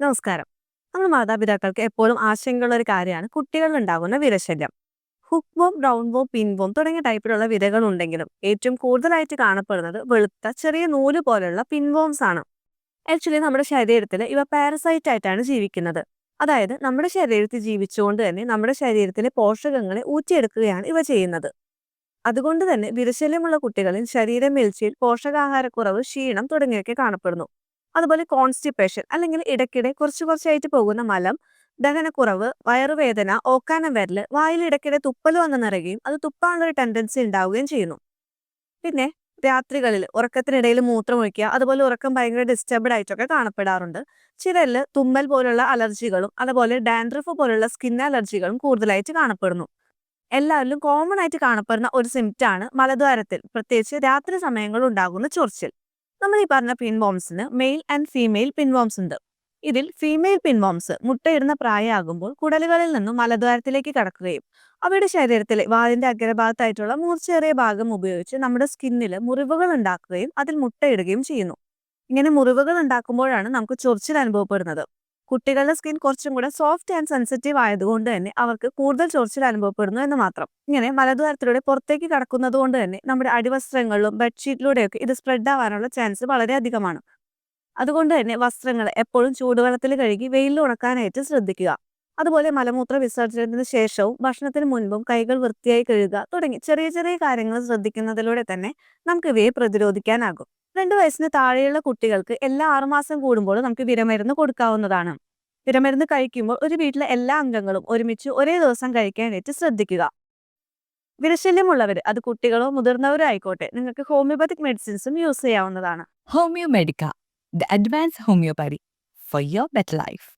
നമസ്കാരം. നമ്മൾ മാതാപിതാക്കൾക്ക് എപ്പോഴും ആശങ്കയുള്ള ഒരു കാര്യമാണ് കുട്ടികളിൽ ഉണ്ടാകുന്ന വിരശല്യം. ഹുക്ക് ബോം റൗണ്ട് ബോം പിൻ ബോം തുടങ്ങിയ ടൈപ്പിലുള്ള വിരകൾ ഉണ്ടെങ്കിലും ഏറ്റവും കൂടുതലായിട്ട് കാണപ്പെടുന്നത് വെളുത്ത ചെറിയ നൂൽ പോലെയുള്ള പിൻ ബോംസ് ആണ്. ആക്ച്വലി നമ്മുടെ ശരീരത്തിൽ ഇവ പാരസൈറ്റ് ആയിട്ടാണ് ജീവിക്കുന്നത്. അതായത് നമ്മുടെ ശരീരത്തിൽ ജീവിച്ചുകൊണ്ട് തന്നെ നമ്മുടെ ശരീരത്തിലെ പോഷകങ്ങളെ ഊറ്റിയെടുക്കുകയാണ് ഇവ ചെയ്യുന്നത്. അതുകൊണ്ട് തന്നെ വിരശല്യമുള്ള കുട്ടികളിൽ ശരീരമീഴ്ചയിൽ പോഷകാഹാരക്കുറവ് ക്ഷീണം തുടങ്ങിയൊക്കെ കാണപ്പെടുന്നു. അതുപോലെ കോൺസ്റ്റിപ്പേഷൻ അല്ലെങ്കിൽ ഇടയ്ക്കിടെ കുറച്ച് കുറച്ചായിട്ട് പോകുന്ന മലം ദഹനക്കുറവ് വയറുവേദന ഓക്കാനം വരൽ വായിൽ ഇടയ്ക്കിടെ തുപ്പൽ വന്ന് നിറയുകയും അത് തുപ്പാനുള്ള ഒരു ടെൻഡൻസി ഉണ്ടാവുകയും ചെയ്യുന്നു. പിന്നെ രാത്രികളിൽ ഉറക്കത്തിനിടയിൽ മൂത്രമൊഴിക്കുക അതുപോലെ ഉറക്കം ഭയങ്കര ഡിസ്റ്റർബ്ഡ് ആയിട്ടൊക്കെ കാണപ്പെടാറുണ്ട്. ചിലരിൽ തുമ്മൽ പോലുള്ള അലർജികളും അതുപോലെ ഡാൻഡ്രഫ് പോലുള്ള സ്കിൻ അലർജികളും കൂടുതലായിട്ട് കാണപ്പെടുന്നു. എല്ലാവരിലും കോമൺ ആയിട്ട് കാണപ്പെടുന്ന ഒരു സിംറ്റാണ് മലദ്വാരത്തിൽ. പ്രത്യേകിച്ച് രാത്രി സമയങ്ങളിൽ ഉണ്ടാകുന്ന ചൊറിച്ചിൽ. നമ്മൾ ഈ പറഞ്ഞ പിൻവോംസിന് മെയിൽ ആൻഡ് ഫീമെയിൽ പിൻവോംസ് ഉണ്ട്. ഇതിൽ ഫീമെയിൽ പിൻവോംസ് മുട്ടയിടുന്ന പ്രായമാകുമ്പോൾ കുടലുകളിൽ നിന്നും മലദ്വാരത്തിലേക്ക് കടക്കുകയും അവയുടെ ശരീരത്തിലെ വാലിന്റെ അഗ്രഭാഗത്തായിട്ടുള്ള മൂർച്ചയേറിയ ഭാഗം ഉപയോഗിച്ച് നമ്മുടെ സ്കിന്നിൽ മുറിവുകൾ ഉണ്ടാക്കുകയും അതിൽ മുട്ടയിടുകയും ചെയ്യുന്നു. ഇങ്ങനെ മുറിവുകൾ ഉണ്ടാക്കുമ്പോഴാണ് നമുക്ക് ചൊറിച്ചിൽ അനുഭവപ്പെടുന്നത്. കുട്ടികളുടെ സ്കിൻ കുറച്ചും കൂടെ സോഫ്റ്റ് ആൻഡ് സെൻസിറ്റീവ് ആയതുകൊണ്ട് തന്നെ അവർക്ക് കൂടുതൽ ചൊറിച്ചിൽ അനുഭവപ്പെടുന്നു എന്ന് മാത്രം. ഇങ്ങനെ മലദ്വാരത്തിലൂടെ പുറത്തേക്ക് കടക്കുന്നത് കൊണ്ട് തന്നെ നമ്മുടെ അടിവസ്ത്രങ്ങളിലും ബെഡ്ഷീറ്റിലൂടെയൊക്കെ ഇത് സ്പ്രെഡ് ആവാനുള്ള ചാൻസ് വളരെ അധികമാണ്. അതുകൊണ്ട് തന്നെ വസ്ത്രങ്ങൾ എപ്പോഴും ചൂടുവെള്ളത്തിൽ കഴുകി വെയിലിൽ ഉണക്കാനായിട്ട് ശ്രദ്ധിക്കുക. അതുപോലെ മലമൂത്ര വിസർജനത്തിന് ശേഷവും ഭക്ഷണത്തിന് മുൻപും കൈകൾ വൃത്തിയായി കഴുകുക തുടങ്ങി ചെറിയ ചെറിയ കാര്യങ്ങൾ ശ്രദ്ധിക്കുന്നതിലൂടെ തന്നെ നമുക്ക് ഇവയെ പ്രതിരോധിക്കാനാകും. രണ്ട് വയസ്സിന് താഴെയുള്ള കുട്ടികൾക്ക് എല്ലാ ആറുമാസം കൂടുമ്പോഴും നമുക്ക് വിരമരുന്ന് കൊടുക്കാവുന്നതാണ്. വിരമരുന്ന് കഴിക്കുമ്പോൾ ഒരു വീട്ടിലെ എല്ലാ അംഗങ്ങളും ഒരുമിച്ച് ഒരേ ദിവസം കഴിക്കാനായിട്ട് ശ്രദ്ധിക്കുക. വിരശല്യമുള്ളവർ അത് കുട്ടികളോ മുതിർന്നവരോ ആയിക്കോട്ടെ നിങ്ങൾക്ക് ഹോമിയോപ്പത്തിക് മെഡിസിൻസും യൂസ് ചെയ്യാവുന്നതാണ്. Homeo medica the advance homeopathy for your better life.